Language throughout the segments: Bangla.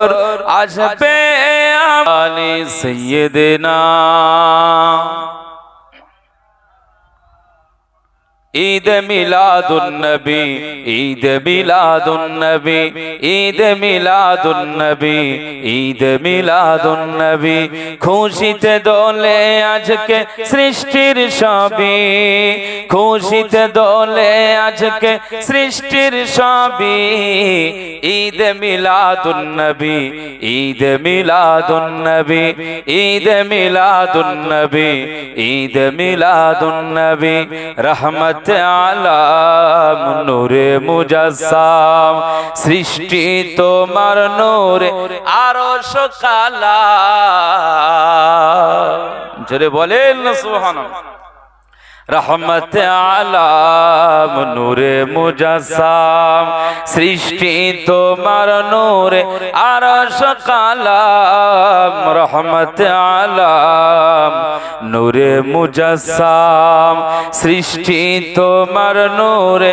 और आज पे सैदना ঈদ মিলাদুন্নবী ঈদ মিলাদুন্নবী ঈদ মিলাদুন্নবী ঈদ মিলাদুন্নবী। খুশিতে দোলে আজকে সৃষ্টির সবই খুশিতে দোলে আজকে সৃষ্টির সবই ঈদ মিলাদুন্নবী ঈদ মিলাদুন্নবী ঈদ মিলাদুন্নবী ঈদ মিলাদুন্নবী। রহমত আলাম নূরে মুজাসাম সৃষ্টি তোমার নূরে আরও সকালা জোরে বলেন সুহান রহমত আলাম নূরে মুজাসাম সৃষ্টি তোমার নূরে আরশ কালাম, রহমত আলাম নূরে মুজাসাম সৃষ্টি তোমার নূরে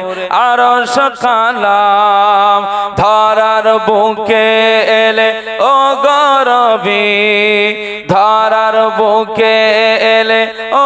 আরশ কালাম। ধরার বুকে এলে, ও গরবি ধরার বুকে এলে, ও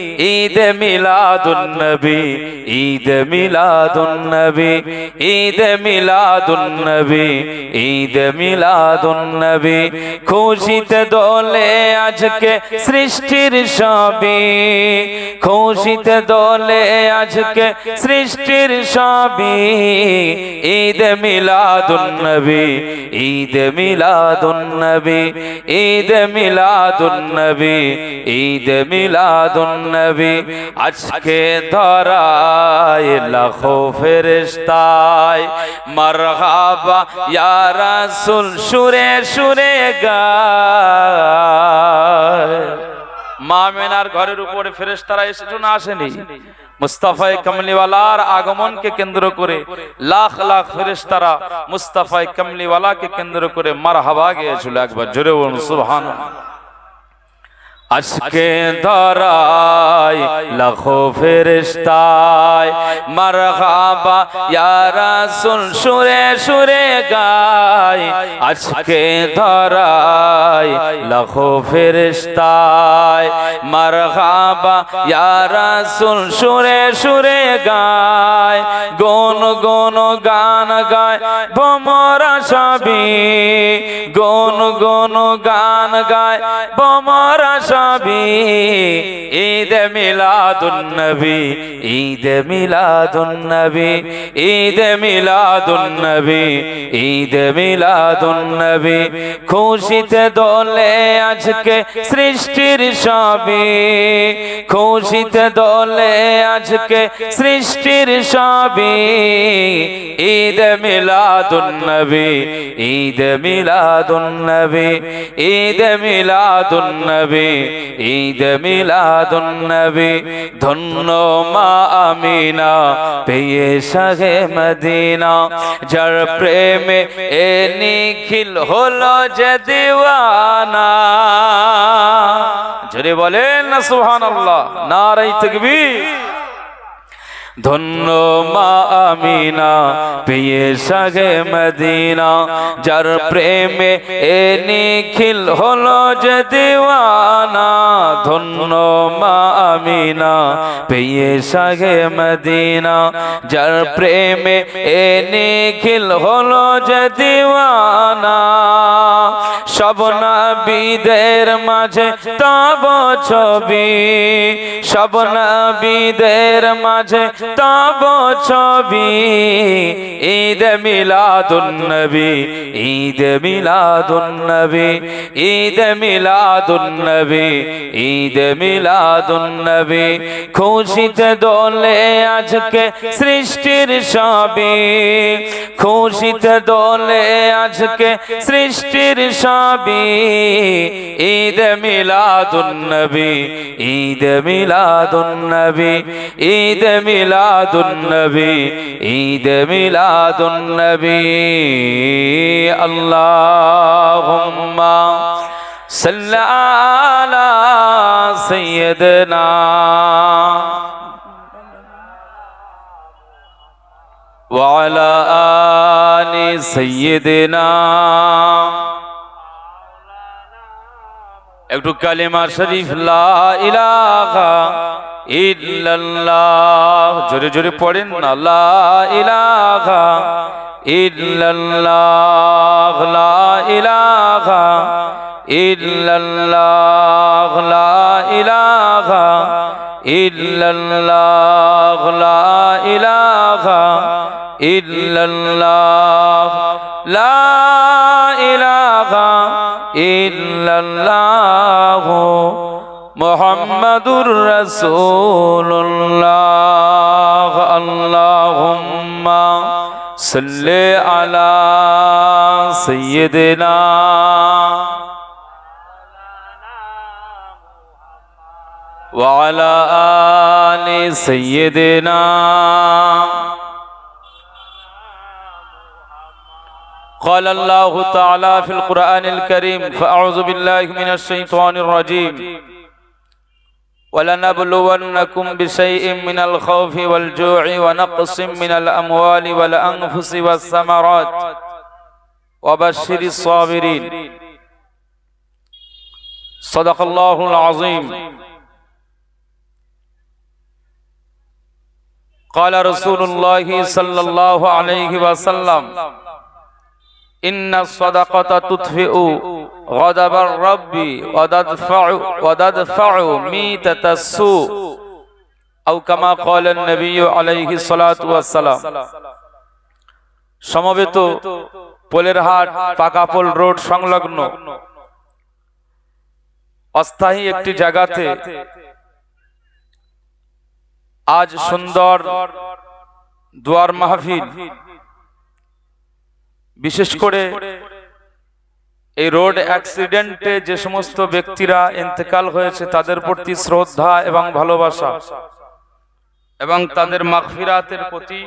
ঈদ মিলাদুন্নবী ঈদ মিলাদুন্নবী ঈদ মিলাদুন্নবী ঈদ মিলাদুন্নবী খুশিতে দোলে আজকে সৃষ্টির সবই খুশিতে দোলে আজকে সৃষ্টির সবই ঈদ মিলাদুন্নবী ঈদ মিলাদুন্নবী ঈদ মিলাদুন্নবী ঈদ মিলাদুন্নবী আজকে ধরায় লাখো ফেরেশতায়। মারহাবা, ইয়া রাসূল, সুরে সুরে গায়। মা মেনার ঘরের উপরে ফেরেশতারা এসেছ না আসেনি? মুস্তাফায়ে কামলিওয়ালার আগমনকে কেন্দ্র করে লাখ লাখ ফেরেশতারা মুস্তাফায়ে কামলিওয়ালাকে কেন্দ্র করে মারহাবা গিয়েছিল একবার। জোরে বলুন, সুবহানাল্লাহ। আজকে ধরাই লাখো ফেরেশতায়, মারহাবা, ইয়া রাসূল, সুরে সুরে গায় আজকে ধরাই লাখো ফেরেশতায়, মারহাবা, ইয়া রাসূল, সুরে সুরে গায় গুন গুন গান গায় ভমরা সবই গুন গুন গান গায় ভমরা সবই ঈদ মিলাদুন্নবী ঈদ মিলাদুন্নবী ঈদ মিলাদুন্নবী ঈদ মিলাদুন্নবী খুশিতে দোলে আজকে সৃষ্টির সবই খুশিতে দোলে আজকে সৃষ্টির সবই ঈদ মিলাদুন্নবী ঈদ মিলাদুন্নবী ঈদ মিলাদুন্নবী ঈদ মিলাদুন্নবী, ধন্য মা আমিনা, পেয়ে শাহে মদিনা। যার প্রেমে এ নিখিল হলো যে দিওয়ানা। জোরে বলেন না, সুবহানাল্লাহ নারাই তাকবীর। ধন্য মা আমিনা, পেয়ে সাগে মদিনা। যার প্রেমে এ নিখিল হলো যে দিওয়ানা। ধন্য মা আমিনা পেয়ে সাগে মদিনা। যার প্রেমে এ নিখিল হলো যে নবীদের মাঝে তব ছবি। সব নবীদের মাঝে তব ছবি। ঈদ মিলাদুন্নবী ঈদ মিলাদুন্নবী ঈদ মিলাদুন্নবী ঈদ মিলাদুন্নবী খুশিতে দোলে আজকে সৃষ্টির সবই খুশিতে দোলে আজকে সৃষ্টির সবই ঈদ মিলাদুন্নবী ঈদ মিলাদুন্নবী ঈদ মিলাদুন্নবী ঈদ মিলাদুন্নবী আল্লাহুম্মা সাল্লি আলা সাইয়্যিদিনা وعلى آل سيدنا একটু কালিমা শরীফ ইলাহা ইল্লাল্লাহ। জোরে জোরে পড়েন না, লা ইলাহা ইল্লাল্লাহ, লা ইলাহা ইল্লাল্লাহ, লা ইলাহা ইল্লাল্লাহ, লা ইলাহা ইল্লাল্লাহ। محمد الرسول اللہ اللہم صلی علی سیدنا وعلى آل سیدنا قال الله تعالى في القرآن الكريم فأعوذ بالله من الشيطان الرجيم ولنبلونكم بشيء من الخوف والجوع ونقص من الأموال والأنفس والثمرات وبشر الصابرين صدق الله العظيم قال رسول الله صلى الله عليه وسلم ইন্না সাদাকাতা তুতফিউ গাদাবার রাব্বি ওয়া তাদফাউ ওয়া তাদফাউ মিতাতাস আও কামা ক্বালান আলাইহি সালাতু সালাম সমবেত পোলেরহাট পাকাপোল রোড সংলগ্ন। অস্থায়ী একটি জায়গাতে আজ সুন্দর দুয়ার মাহফিল বিশেষ করে এই রোড অ্যাক্সিডেন্টে যে সমস্ত ব্যক্তিরা ইন্তেকাল হয়েছে, তাদের প্রতি শ্রদ্ধা এবং ভালোবাসা এবং তাদের মাগফিরাতের প্রতি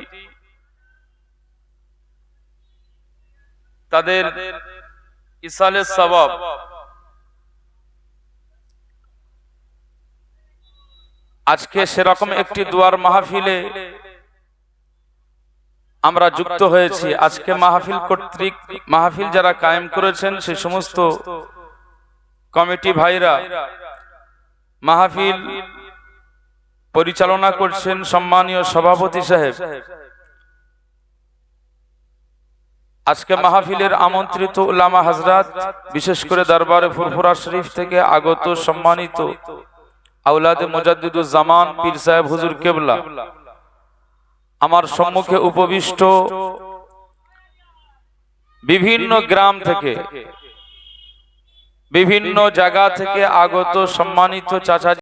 তাদের ইসালের সবাব আজকে সেরকম একটি দুয়ার মাহফিলে আমরা যুক্ত হয়েছি আজকে মাহফিল কর্তৃক। মাহফিল যারা কায়েম করেছেন, সে সমস্ত কমিটি ভাইরা মাহফিল পরিচালনা করছেন সম্মানীয় সভাপতি সাহেব। আজকে মাহফিলের আমন্ত্রিত উলামা হাজরাত বিশেষ করে দরবারে ফুরফুরা শরীফ থেকে আগত সম্মানিত আউলাদে মুজাদ্দিদুজ জামান পীর সাহেব হুজুর কেবলা। আমার সম্মুখে উপবিষ্ট বিভিন্ন গ্রাম থেকে বিভিন্ন জায়গা থেকে আগত সম্মানিত চাচা